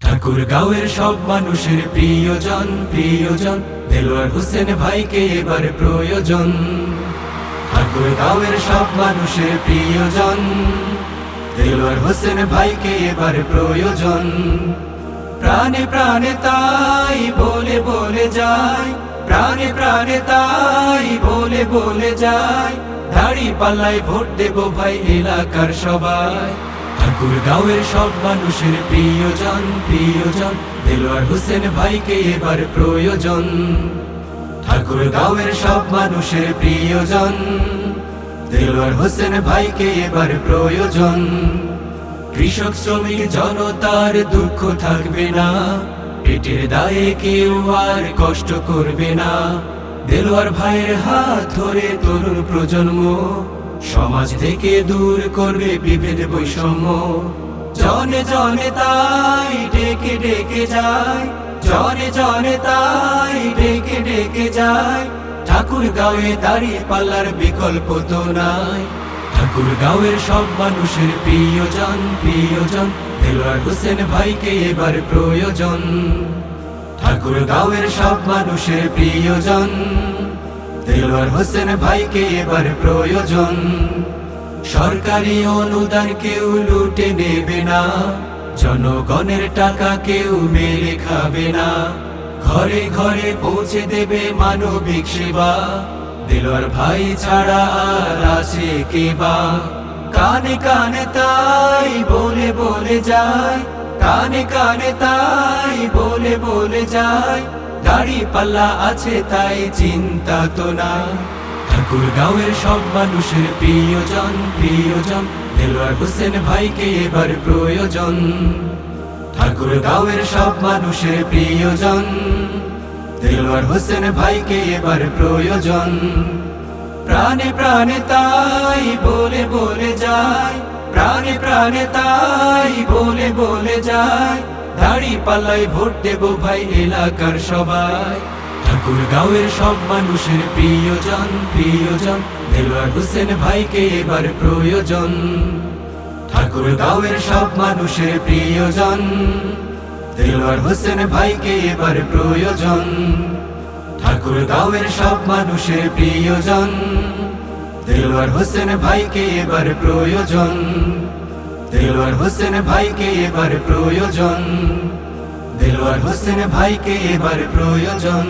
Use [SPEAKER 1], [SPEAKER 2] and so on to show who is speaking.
[SPEAKER 1] ঠাকুর গাঁয়ের সব মানুষের প্রিয়জন প্রিয়জন, দেলোয়ার হোসেন ভাইকে এবার প্রয়োজন। ঠাকুর গাঁয়ের সব মানুষের প্রিয়জন, দেলোয়ার হোসেন ভাইকে এবার প্রয়োজন। প্রাণে প্রাণে তাই বলে বলে যায়, প্রাণে প্রাণে তাই বলে বলে যায়। দাড়ি পাল্লায় ভোট দেব ভাই এলাকার সবাই। ঠাকুর গাঁয়ের সব মানুষের প্রিয়জন প্রিয়জন। দেলোয়ার হোসেন ভাইকে এবার প্রয়োজন। ঠাকুর গাঁয়ের সব মানুষের প্রিয়জন, দেলোয়ার হোসেন ভাইকে এবার প্রয়োজন। কৃষক, শ্রমিক, জনতার দুঃখ থাকবে না, পেটের দায়ে কেউ আর কষ্ট করবে না। দেলোয়ার ভাইয়ের হাত ধরে তরুণ প্রজন্ম সমাজ থেকে দূর করবে বিভেদ বৈষম্য। জনে জনে তাই ডেকে ডেকে যায়। জনে জনে তাই ডেকে ডেকে যায়। ঠাকুর গাঁয়ে দাঁড়িয়ে পাল্লার বিকল্প তো নাই। ঠাকুর গাঁয়ের সব মানুষের প্রিয়জন প্রিয়জন। দেলোয়ার হোসেন ভাইকে এবার প্রয়োজন। ঠাকুর গাঁয়ের সব মানুষের প্রিয়জন। দেলোয়ার হোসেন ভাইকে এবার প্রয়োজন। সরকারি অনুদান কেউ লুটে নেবে না, জনগণের টাকা কেউ মেরে খাবে না। ঘরে ঘরে পৌঁছে দেবে মানবিক সেবা দিলর ভাই ছাড়া আর আছে কে বা? কানে কানে তাই বলে বলে যায়, কানে কানে তাই বলে বলে যায় দাড়ি পাল্লা আছে তাই চিন্তা তো না। ঠাকুর গাঁয়ের সব মানুষের প্রিয়জন প্রিয়জন, দেলোয়ার হোসেন ভাইকে এবার প্রয়োজন। ঠাকুর গাঁয়ের সব মানুষের প্রিয়জন, দেলোয়ার হোসেন ভাইকে এবার প্রয়োজন। প্রাণে প্রাণে তাই বলে বলে যায়, প্রাণে প্রাণে তাই বলে বলে যায়। দাড়ি পাল্লাই ভোট দেব ভাই এলাকার সবাই। ঠাকুর গাঁয়ের সব মানুষের প্রিয়জন প্রিয়জন, দেলোয়ার হোসেন ভাইকে এবার প্রয়োজন। ঠাকুর গাঁয়ের সব মানুষের প্রিয়জন, দেলোয়ার হোসেন ভাইকে এবার প্রয়োজন। ঠাকুর গাঁয়ের সব মানুষের প্রিয়জন, দেলোয়ার হোসেন ভাইকে এবার প্রয়োজন। দেলোয়ার হোসেন ভাইকে এবার প্রয়োজন। দেলোয়ার হোসেন ভাইকে এবার প্রয়োজন।